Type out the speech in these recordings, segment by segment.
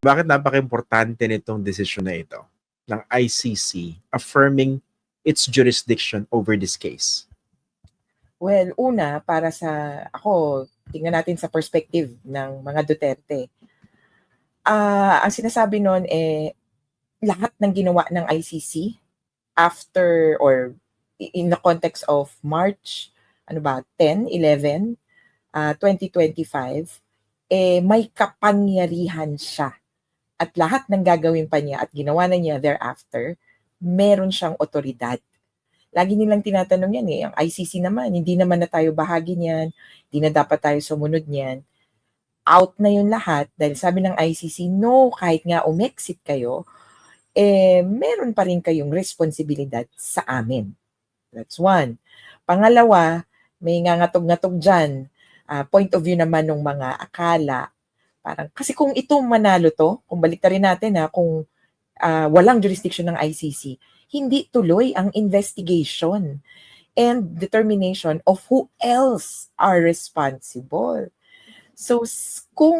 bakit napaka-importante nitong desisyon na ito ng ICC affirming its jurisdiction over this case? Well, una, para sa ako, tingnan natin sa perspective ng mga Duterte. Ah, ang sinasabi noon eh lahat ng ginawa ng ICC after or in the context of March ano ba 10, 11 ah, 2025 eh may kapangyarihan siya. At lahat ng gagawin pa niya at ginawa na niya thereafter, meron siyang otoridad. Lagi nilang tinatanong yan eh, ang ICC naman, hindi naman na tayo bahagi niyan, hindi na dapat tayo sumunod niyan. Out na yun lahat dahil sabi ng ICC, no, kahit nga umexit kayo, eh, meron pa rin kayong responsibilidad sa amin. That's one. Pangalawa, may ngangatog-ngatog dyan. Ah, point of view naman ng mga akala. Parang, kasi kung ito manalo to, kung balik rin natin ha, kung ah, walang jurisdiction ng ICC, hindi tuloy ang investigation and determination of who else are responsible. So, kung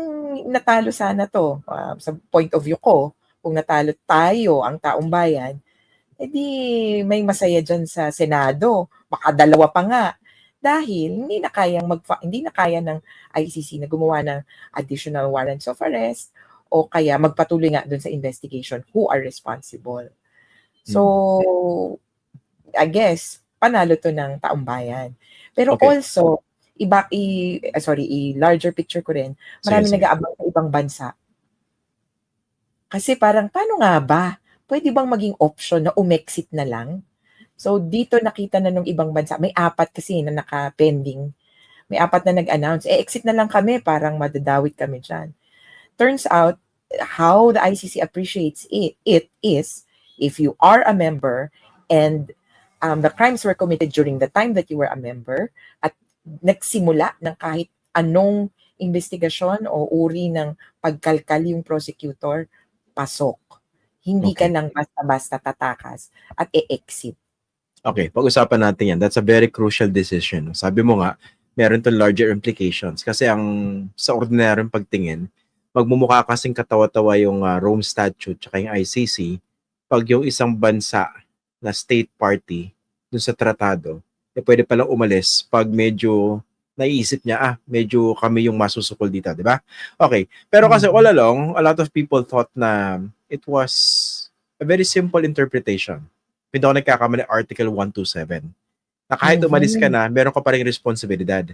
natalo sana to, ah, sa point of view ko, kung natalo tayo, ang taong bayan, edi may masaya dyan sa Senado. Baka dalawa pa nga. Dahil hindi na kayang magfa- hindi na kaya ng ICC na gumawa ng additional warrants of arrest o kaya magpatuloy nga doon sa investigation who are responsible. So, I guess, panalo to ng taong bayan. Pero Okay. also, iba, i, ah, sorry, i larger picture ko rin, marami nag-aabang sa ibang bansa. Kasi parang, paano nga ba? Pwede bang maging option na umexit na lang? So, dito nakita na nung ibang bansa, may apat kasi na naka-pending. May apat na nag-announce, eh, exit na lang kami, parang madadawit kami dyan. Turns out, how the ICC appreciates it, it is, if you are a member and um, the crimes were committed during the time that you were a member at nagsimula ng kahit anong investigasyon o uri ng pagkalkal yung prosecutor, pasok. Hindi ka Okay. lang basta-basta tatakas at e-exit. Okay, pag-usapan natin yan. That's a very crucial decision. Sabi mo nga, meron to larger implications. Kasi ang sa ordinaryong pagtingin, magmumukha kasing katawa-tawa yung ah, Rome Statute tsaka yung ICC pag yung isang bansa na state party dun sa tratado, eh pwede palang umalis pag medyo naiisip niya, ah, medyo kami yung masusukol dito, di ba? Okay. Pero kasi Mhm. all along, a lot of people thought na it was a very simple interpretation. Hindi ako nagkakamali, Article 127. Na kahit umalis ka na, meron ka pa rin responsibilidad.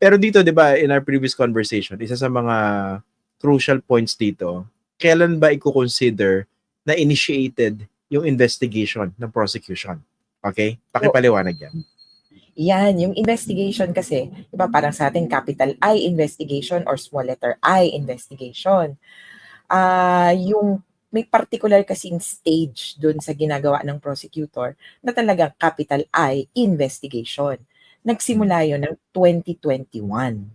Pero dito, di ba, in our previous conversation, isa sa mga crucial points dito, kailan ba i-consider na initiated yung investigation ng prosecution? Okay? Pakipaliwanag yan. Yan, yung investigation kasi, di ba parang sa ating capital I investigation or small letter I investigation. Ah, yung may particular kasing stage doon sa ginagawa ng prosecutor na talagang capital I investigation. Nagsimula yon ng 2021. Yun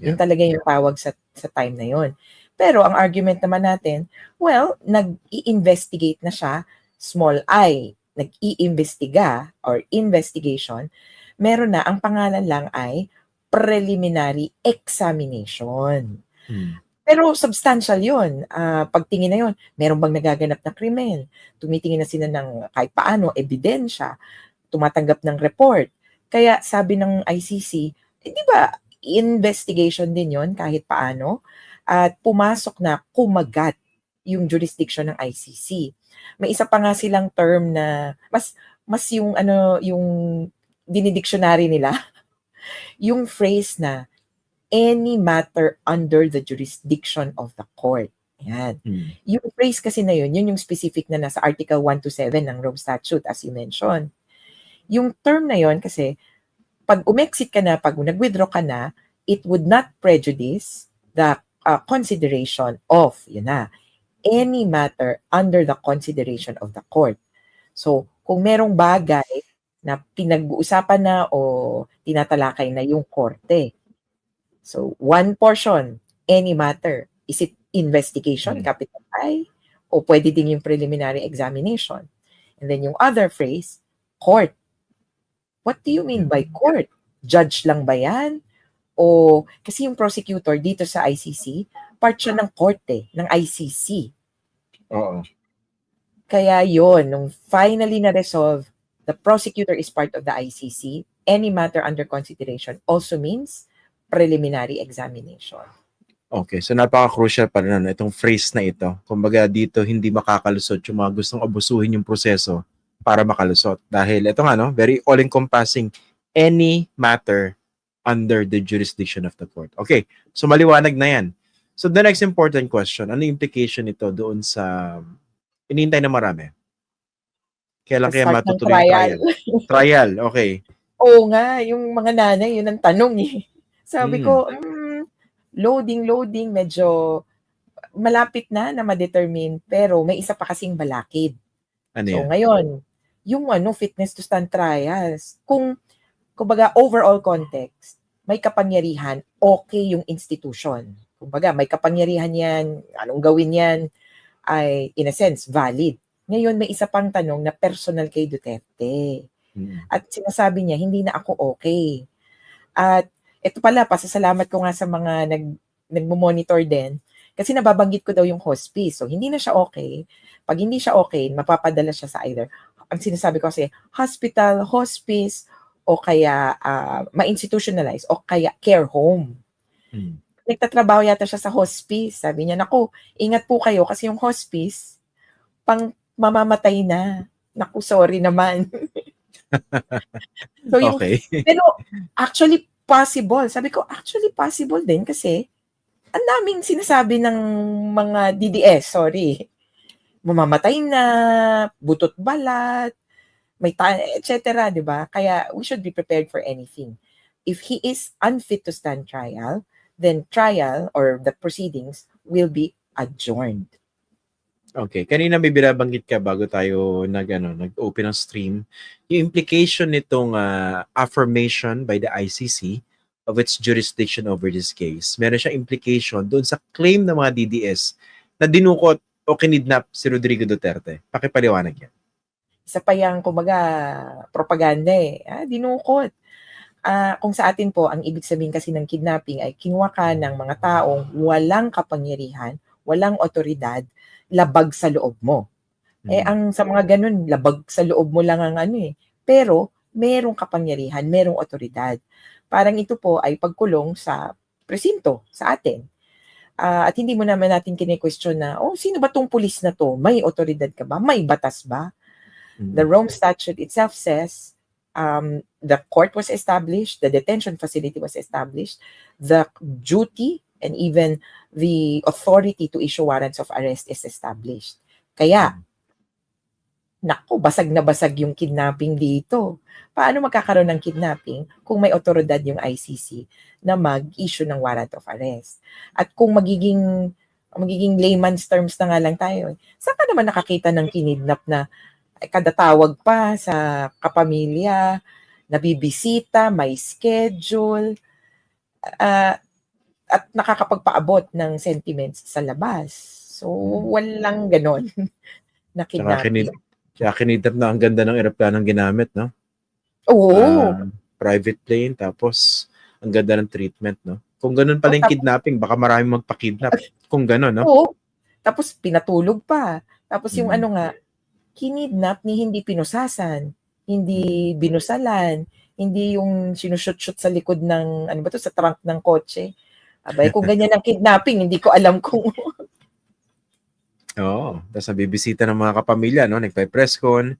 Yeah. talaga yung tawag sa, sa time na yon. Pero ang argument naman natin, well, nag-i-investigate na siya, small i, nag-i-investiga or investigation, meron na, ang pangalan lang ay preliminary examination. Hmm. Pero substantial yun. Ah, pagtingin na yun, meron bang nagaganap na krimen? Tumitingin na sila ng kahit paano, ebidensya, tumatanggap ng report. Kaya sabi ng ICC, eh, di ba, investigation din yon kahit paano. At pumasok na kumagat yung jurisdiction ng ICC. May isa pa nga silang term na mas mas yung ano yung dinidictionary nila yung phrase na any matter under the jurisdiction of the court. Yan. Hmm. Yung phrase kasi na yun, yun yung specific na nasa Article 127 ng Rome Statute as you mentioned. Yung term na yun kasi pag umexit ka na, pag nag-withdraw ka na, it would not prejudice the uh, consideration of, yun na, any matter under the consideration of the court. So, kung merong bagay na pinag-uusapan na o tinatalakay na yung korte. So, one portion, any matter. Is it investigation, Mm. capital I, o pwede din yung preliminary examination? And then yung other phrase, court. What do you mean by court? Judge lang ba yan? O, kasi yung prosecutor dito sa ICC, part siya ng korte, ng ICC. Oo. Kaya yon nung finally na-resolve, the prosecutor is part of the ICC. Any matter under consideration also means preliminary examination. Okay, so napaka-crucial pa rin ano, itong phrase na ito. Kumbaga dito hindi makakalusot yung mga gustong abusuhin yung proseso para makalusot. Dahil ito nga, no, very all-encompassing any matter under the jurisdiction of the court. Okay, so maliwanag na yan. So the next important question, ano yung implication nito doon sa inintay na marami? Kailan kaya matutuloy yung trial? Trial, okay. Oo nga, yung mga nanay, yun ang tanong eh. Sabi Mm. ko, mm, loading, loading, medyo malapit na na ma-determine, pero may isa pa kasing balakid. Ano So yan? ngayon, yung ano, fitness to stand trials, kung, kumbaga, overall context, may kapangyarihan, okay yung institution. Kumbaga, may kapangyarihan yan, anong gawin yan, ay, in a sense, valid. Ngayon, may isa pang tanong na personal kay Duterte. Mm. At sinasabi niya, hindi na ako okay. At ito pala, pasasalamat ko nga sa mga nag, nagmo-monitor din. Kasi nababanggit ko daw yung hospice. So, hindi na siya okay. Pag hindi siya okay, mapapadala siya sa either, ang sinasabi ko kasi, hospital, hospice, o kaya ah, ma-institutionalize, o kaya care home. Mm. Nagtatrabaho yata siya sa hospice. Sabi niya, naku, ingat po kayo kasi yung hospice, pang mamamatay na. Naku, sorry naman. so yung Okay. pero actually possible. Sabi ko, actually possible din kasi ang daming sinasabi ng mga DDS, sorry. Mamamatay na, butot balat, may ta- etc. 'di ba? Kaya we should be prepared for anything. If he is unfit to stand trial, then trial or the proceedings will be adjourned. Okay, kanina may binabanggit ka bago tayo nag ano, nag-open ng stream, yung implication nitong ah, affirmation by the ICC of its jurisdiction over this case. Meron siyang implication doon sa claim ng mga DDS na dinukot o kinidnap si Rodrigo Duterte. Pakipaliwanag yan. Isa pa yung, kumbaga, propaganda eh. Ah, dinukot. Ah, kung sa atin po, ang ibig sabihin kasi ng kidnapping ay kinuha ka ng mga taong walang kapangyarihan, walang otoridad, labag sa loob mo. Eh, Mm. ang sa mga ganun, labag sa loob mo lang ang ano eh. Pero, merong kapangyarihan, merong otoridad. Parang ito po ay pagkulong sa presinto, sa atin. Ah, at hindi mo naman natin kine-question na, oh, sino ba tong pulis na to? May otoridad ka ba? May batas ba? Mm. The Rome Statute itself says um, the court was established, the detention facility was established, the duty and even the authority to issue warrants of arrest is established. Kaya, naku, basag na basag yung kidnapping dito. Paano magkakaroon ng kidnapping kung may otoridad yung ICC na mag-issue ng warrant of arrest? At kung magiging magiging layman's terms na nga lang tayo, eh, saan ka naman nakakita ng kinidnap na kada tawag pa sa kapamilya, nabibisita, may schedule, ah, at nakakapagpaabot ng sentiments sa labas. So, walang ganon na Tsaka kinid, kidnapping. kaya kinidnap na ang ganda ng eroplanong ginamit, no? Oo. Ah, private plane, tapos ang ganda ng treatment, no? Kung ganun pala yung kidnapping, baka maraming magpa-kidnap. Kung ganun, no? Oo. Tapos pinatulog pa. Tapos yung Mm. ano nga, kinidnap ni hindi pinusasan, hindi binusalan, hindi yung sinushoot-shoot sa likod ng, ano ba to, sa trunk ng kotse. Abay, kung ganyan ang kidnapping, hindi ko alam kung Oo. Tapos nabibisita ng mga kapamilya, no? Nagpa-press con,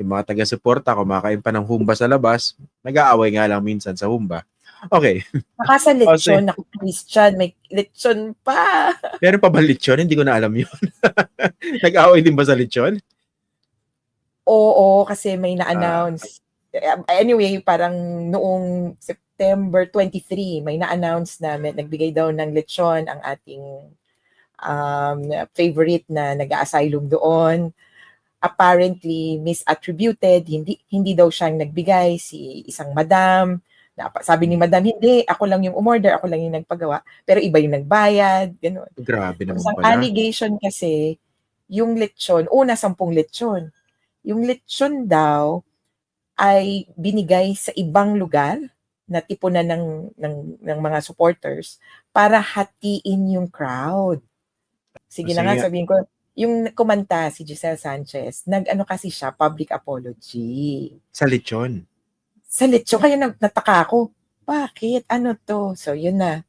yung mga taga-suporta, kumakain pa ng humba sa labas, nag-aaway nga lang minsan sa humba. Okay. nakasa Kasi- lechon, ako Christian, may lechon pa. Meron pa ba lechon? Hindi ko na alam yun. nag-aaway din ba sa lechon? Oo, kasi may na-announce. Anyway, parang noong September 23, may na-announce na may, nagbigay daw ng lechon ang ating um, favorite na nag-asylum doon. Apparently misattributed, hindi hindi daw siyang nagbigay si isang madam. Na, sabi ni madam, hindi, ako lang yung umorder, ako lang yung nagpagawa, pero iba yung nagbayad, gano'n. Grabe naman Isang pala. allegation kasi, yung lechon, una sampung lechon. Yung lechon daw ay binigay sa ibang lugar na tipunan ng, ng, ng mga supporters para hatiin yung crowd. Sige na Sige nga, nga. sabihin ko, yung kumanta si Giselle Sanchez, nag-ano kasi siya, public apology. Sa lechon. Sa lechon, kaya nataka ako, bakit? Ano to? So, yun na.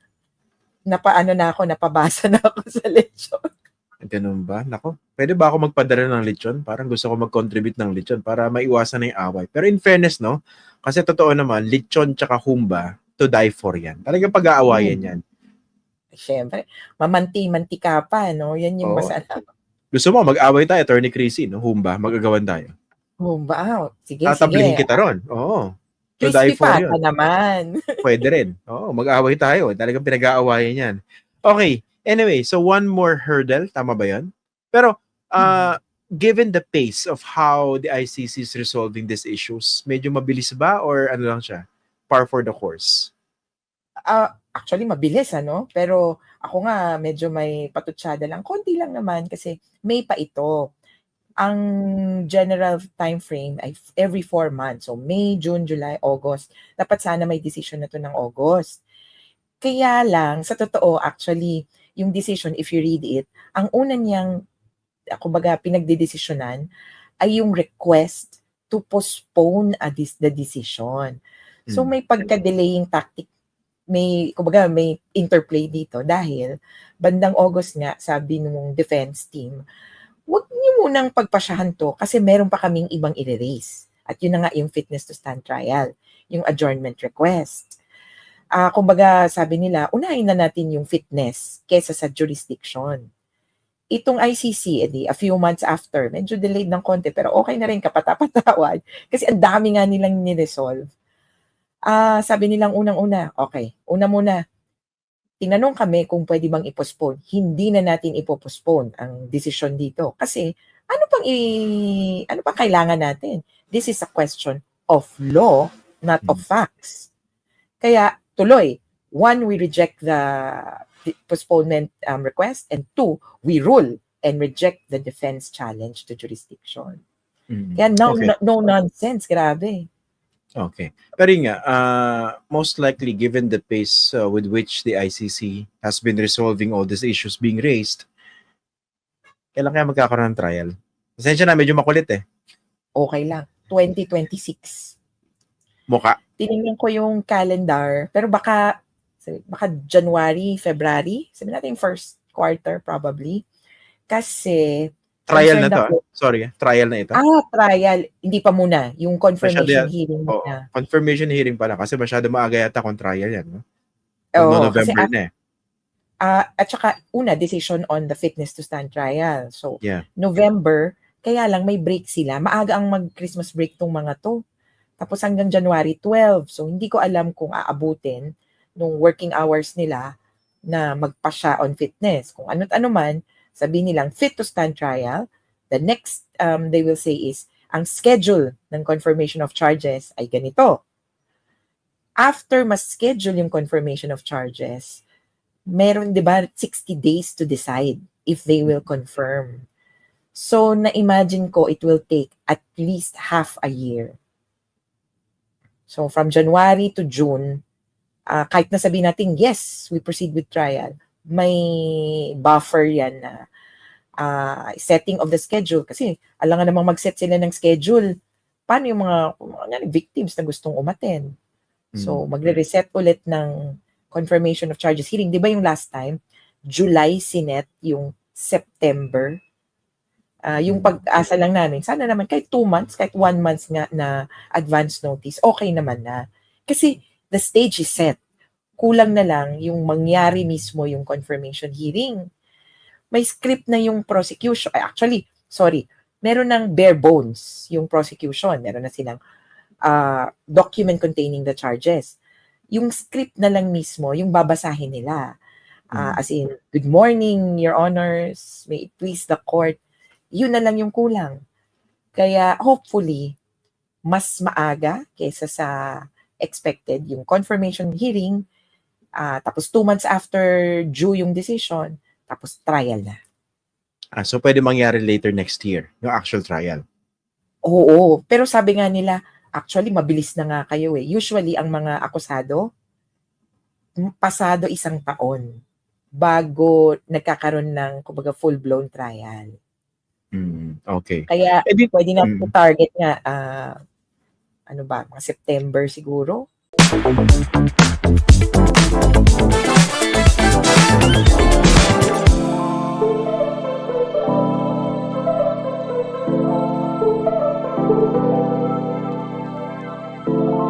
Napaano na ako, napabasa na ako sa lechon. Ganun ba? Nako, pwede ba ako magpadala ng lechon? Parang gusto ko mag-contribute ng lechon para maiwasan na yung away. Pero in fairness, no? Kasi totoo naman, lechon tsaka humba, to die for yan. Talagang pag-aawayan Mm. yan. Siyempre, mamanti-mantika pa, no? Yan yung Oo. masarap. Gusto mo, mag-away tayo, Attorney Chrissy, no? Humba, mag-agawan tayo. Oh, wow. Sige, Tatablihin sige. kita ron. Oo. To Crispy die for pata yun. naman. Pwede rin. Oo, mag-away tayo. Talagang pinag-aawayan yan. Okay. Anyway, so one more hurdle. Tama ba yan? Pero, uh, given the pace of how the ICC is resolving these issues, medyo mabilis ba or ano lang siya? Par for the course? Ah, actually, mabilis, ano? Pero ako nga, medyo may patutsyada lang. Konti lang naman kasi may pa ito. Ang general time frame ay every four months. So, May, June, July, August. Dapat sana may decision na to ng August. Kaya lang, sa totoo, actually, yung decision, if you read it, ang una niyang, kumbaga, pinagdidesisyonan ay yung request to postpone a dis- the decision. So, Mm. may pagka-delaying tactic may kumbaga may interplay dito dahil bandang August nga sabi nung defense team wag niyo munang pagpasyahan to kasi meron pa kaming ibang i-raise at yun na nga yung fitness to stand trial yung adjournment request ah kumbaga sabi nila unahin na natin yung fitness kesa sa jurisdiction itong ICC edi a few months after medyo delayed ng konti pero okay na rin kapatapatawad kasi ang dami nga nilang ni-resolve Ah, sabi nilang unang-una, okay, una muna, tinanong kami kung pwede bang i-postpone. Hindi na natin ipopostpone ang desisyon dito. Kasi, ano pang i, ano pang kailangan natin? This is a question of law, not of facts. Kaya, tuloy, one, we reject the postponement um, request, and two, we rule and reject the defense challenge to jurisdiction. Mm. Kaya no, Okay. no, no nonsense, grabe. Okay. Pero nga, uh, most likely given the pace uh, with which the ICC has been resolving all these issues being raised, kailan kaya magkakaroon ng trial? Pasensya na, medyo makulit eh. Okay lang. 2026. Muka. tinignan ko yung calendar, pero baka sabi- baka January, February, sabi natin first quarter probably. Kasi Trial na to. ako- ah. Sorry, trial na ito. ah, trial, hindi pa muna, yung confirmation Masyado hearing Oo, muna. confirmation hearing pala kasi masyado maaga yata kung trial yan. No? Oo, no kasi November at, na eh. ah, at saka una decision on the fitness to stand trial. So, Yeah. November, kaya lang may break sila. Maaga ang mag-Christmas break tong mga to. Tapos hanggang January 12. So, hindi ko alam kung aabutin nung working hours nila na magpasya on fitness. Kung ano't ano man, sabi nilang fit to stand trial. The next um, they will say is, ang schedule ng confirmation of charges ay ganito. After mas-schedule yung confirmation of charges, meron, di ba, 60 days to decide if they will confirm. So, na-imagine ko it will take at least half a year. So, from January to June, ah, kahit na sabihin natin, yes, we proceed with trial, may buffer yan na ah, setting of the schedule. Kasi, alangan namang mag-set sila ng schedule. Paano yung mga, mga victims na gustong umaten? So, magre-reset ulit ng confirmation of charges hearing. Di ba yung last time, July sinet, yung September. Ah, yung Mm. pag-asa lang namin, sana naman kahit two months, kahit one month nga na advance notice, okay naman na. Kasi the stage is set. Kulang na lang yung mangyari mismo yung confirmation hearing. May script na yung prosecution. Ay, Actually, sorry, meron ng bare bones yung prosecution. Meron na silang uh, document containing the charges. Yung script na lang mismo, yung babasahin nila. Mm. as in, good morning, your honors, may it please the court. Yun na lang yung kulang. Kaya hopefully, mas maaga kaysa sa expected yung confirmation hearing, ah, tapos two months after due yung decision, tapos trial na. Ah, so pwede mangyari later next year, yung actual trial. Oo, pero sabi nga nila, actually mabilis na nga kayo eh. Usually ang mga akusado pasado isang taon bago nagkakaroon ng kumbaga full-blown trial. Mm, okay. Kaya Eh di, pwede na Mm. target nga ah, ano ba, mga September siguro.